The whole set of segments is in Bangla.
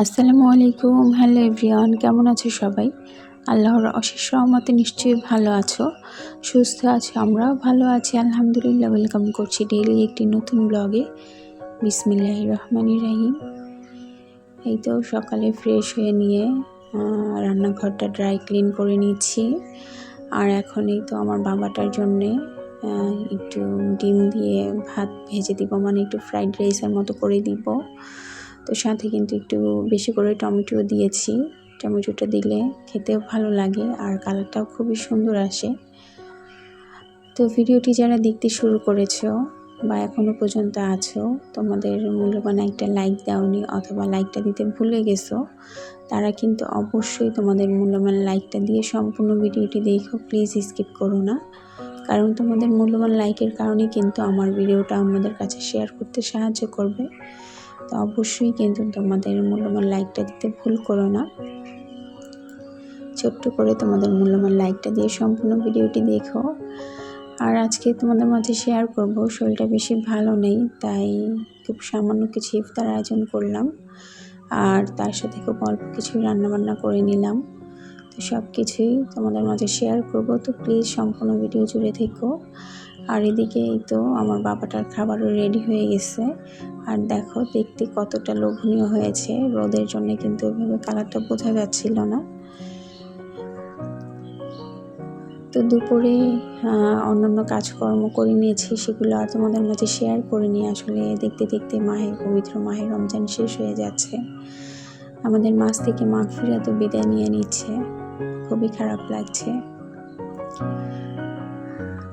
আসসালামু আলাইকুম। হ্যালো এভরিওয়ান, কেমন আছো সবাই? আল্লাহর অশেষ রহমতে নিশ্চয়ই ভালো আছো, সুস্থ আছো, আমরাও ভালো আছি। আলহামদুলিল্লাহ, ওয়েলকাম করছি ডেইলি একটি নতুন ব্লগে। বিসমিল্লাহ রহমানি রাহিম। এই তো সকালে ফ্রেশ হয়ে নিয়ে রান্নাঘরটা ড্রাই ক্লিন করে নিচ্ছি। আর এখন এই তো আমার বাবাটার জন্যে একটু ডিম দিয়ে ভাত ভেজে দিব মানে একটু ফ্রাইড রাইসের মতো করে দিব। তো সাথে কিন্তু একটু বেশি করে টমেটো দিয়েছি। টমেটোটা দিলে খেতেও ভালো লাগে আর কালারটাও খুবই সুন্দর আসে। তো ভিডিওটি যারা দেখতে শুরু করেছ বা এখনও পর্যন্ত আছো, তোমাদের মূল্যবান একটা লাইক দাওনি অথবা লাইকটা দিতে ভুলে গেছো, তারা কিন্তু অবশ্যই তোমাদের মূল্যবান লাইকটা দিয়ে সম্পূর্ণ ভিডিওটি দেখো প্লিজ স্কিপ করো না। কারণ তোমাদের মূল্যবান লাইকের কারণে কিন্তু আমার ভিডিওটা আমাদের কাছে শেয়ার করতে সাহায্য করবে। তো অবশ্যই কিন্তু তোমাদের মূল্যবান লাইকটা দিতে ভুল করো না। ছোট্ট করে তোমাদের মূল্যবান লাইকটা দিয়ে সম্পূর্ণ ভিডিওটি দেখো। আর আজকে তোমাদের মাঝে শেয়ার করব, শরীরটা বেশি ভালো নেই, তাই খুব সামান্য কিছু ইফতার আয়োজন করলাম। আর তার সাথে খুব অল্প কিছুই রান্নাবান্না করে নিলাম। তো সব কিছুই তোমাদের মাঝে শেয়ার করব। তো প্লিজ সম্পূর্ণ ভিডিও জুড়ে থেকো। আর এদিকে এই তো আমার বাবাটার খাবারও রেডি হয়ে গেছে। আর দেখো, দেখতে কতটা লোভনীয় হয়েছে। রোদের জন্য কিন্তু ওইভাবে কালারটা বোঝা যাচ্ছিল না। তো দুপুরে অন্যান্য কাজকর্ম করে নিয়েছি, সেগুলো আর তোমাদের মাঝে শেয়ার করে নিয়ে আসলে দেখতে দেখতে মাহের, পবিত্র মাহের রমজান শেষ হয়ে যাচ্ছে। আমাদের মাছ থেকে মাঘ ফিরা তো বিদায় নিয়ে নিচ্ছে। খুবই খারাপ লাগছে।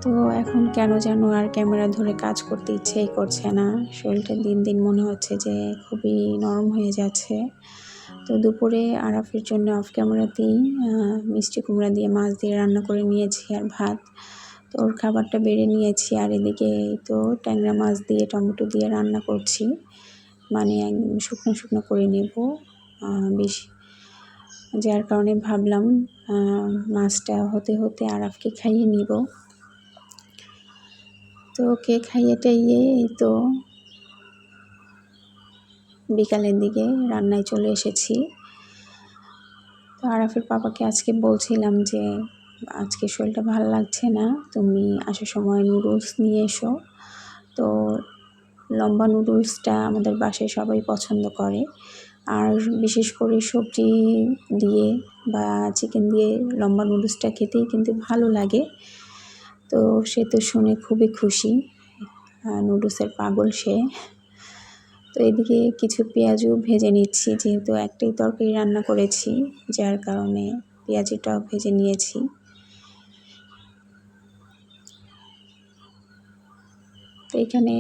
তো এখন কেন যেন আর ক্যামেরা ধরে কাজ করতে ইচ্ছেই করছে না। শরীরটা দিন দিন মনে হচ্ছে যে খুবই নরম হয়ে যাচ্ছে। তো দুপুরে আরাফের জন্য অফ ক্যামেরাতেই মিষ্টি কুমড়া দিয়ে মাছ দিয়ে রান্না করে নিয়েছি আর ভাত। তো ওর খাবারটা বেড়ে নিয়েছি আর এদিকে তো ট্যাংরা মাছ দিয়ে, টমেটো দিয়ে রান্না করছি। মানে একদম শুকনো শুকনো করে নেব। বেশ, যার কারণে ভাবলাম মাছটা হতে হতে আরাফকে খাইয়ে নিব। তো ওকে খাইয়ে টাইয়ে এই তো বিকালের দিকে রান্নায় চলে এসেছি। তো আরাফের পাপাকে আজকে বলছিলাম যে, আজকে শরীরটা ভালো লাগছে না, তুমি আসার সময় নুডলস নিয়ে এসো। তো লম্বা নুডলসটা আমাদের বাসায় সবাই পছন্দ করে। আর বিশেষ করে সবজি দিয়ে বা চিকেন দিয়ে লম্বা নুডলসটা খেতেই কিন্তু ভালো লাগে। তো সে তো শুনে খুবই খুশি। নুডলসের পাগল সে। তো এদিকে কিছু পেঁয়াজও ভেজে নিচ্ছি, যেহেতু একটাই তরকারি রান্না করেছি, যার কারণে পেঁয়াজিটাও ভেজে নিয়েছি। তো এখানে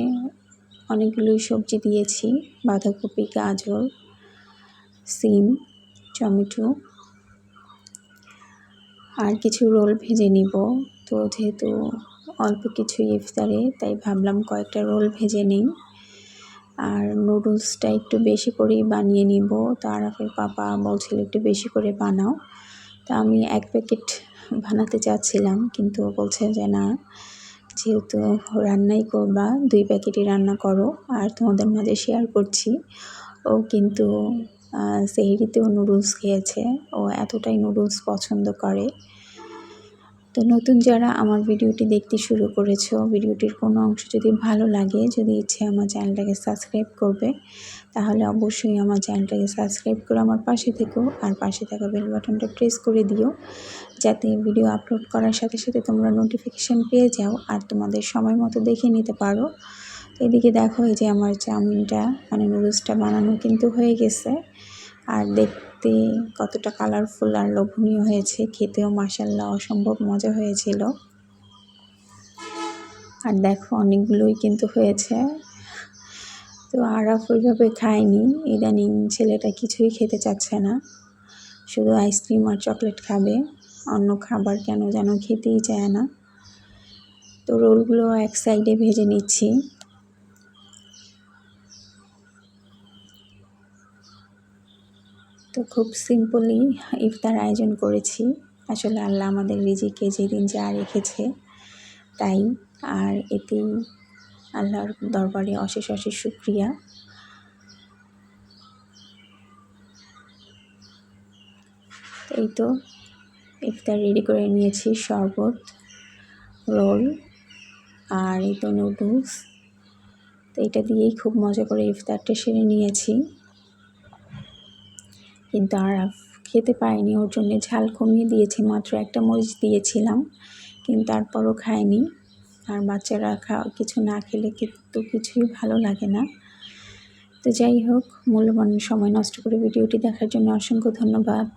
অনেকগুলোই সবজি দিয়েছি, বাঁধাকপি, গাজর, সিম, টমেটো। আর কিছু রোল ভেজে নিব। তো যেহেতু অল্প কিছু ইফতারে, তাই ভাবলাম কয়েকটা রোল ভেজে নিই। আর নুডলসটা একটু বেশি করেই বানিয়ে নিব। তো আরাফের পাপা বলছিল একটু বেশি করে বানাও। তা আমি এক প্যাকেট বানাতে চাচ্ছিলাম, কিন্তু বলছে যে না, যেহেতু রান্নাই করবা, দুই প্যাকেটই রান্না করো। আর তোমাদের মাঝে শেয়ার করছি। ও কিন্তু সেহরিতেও নুডলস খেয়েছে। ও এতটাই নুডলস পছন্দ করে। তো নতুন যারা আমার ভিডিওটি দেখতে শুরু করেছ, ভিডিওটির কোনো অংশ যদি ভালো লাগে, যদি ইচ্ছে আমার চ্যানেলটাকে সাবস্ক্রাইব করবে, তাহলে অবশ্যই আমার চ্যানেলটাকে সাবস্ক্রাইব করে আমার পাশে থেকো আর পাশে থাকা বেল বাটনটা প্রেস করে দিও, যাতে ভিডিও আপলোড করার সাথে সাথে তোমরা নোটিফিকেশান পেয়ে যাও আর তোমাদের সময় মতো দেখে নিতে পারো। এদিকে দেখো এই যে আমার চাউমিনটা মানে নুডলসটা বানানো কিন্তু হয়ে গেছে। আর দেখতে কতটা কালারফুল আর লোভনীয় হয়েছে। খেতেও মাসাল্লাহ অসম্ভব মজা হয়েছিল। আর দেখো অনেকগুলোই কিন্তু হয়েছে। তো আরাফ ওইভাবে খায়নি। ইদানিং ছেলেটা কিছুই খেতে চাচ্ছে না। শুধু আইসক্রিম আর চকলেট খাবে। অন্য খাবার কেন যেন খেতেই চায় না। তো রোলগুলো এক সাইডে ভেজে নিচ্ছি। তো খুব সিম্পলি ইফতার আয়োজন করেছি। আসলে আল্লাহ আমাদের রিজিকে যেদিন যা রেখেছে, তাই। আর এতেই আল্লাহর দরবারে অশেষ অশেষ শুক্রিয়া। তো এই তো ইফতার রেডি করে নিয়েছি, শরবত, রোল, আর এই তো নুডলস তো এটা দিয়েই খুব মজা করে ইফতারটা সেরে নিয়েছি। কিন্তু আর খেতে পায়নি ওর জন্য ঝাল কমিয়ে দিয়েছি, মাত্র একটা মরিচ দিয়েছিলাম, কিন্তু তারপরও খায়নি আর বাচ্চারা খাওয়া কিছু না খেলে কিন্তু কিছুই ভালো লাগে না। তো যাই হোক, মূল্যবান সময় নষ্ট করে ভিডিওটি দেখার জন্য অসংখ্য ধন্যবাদ।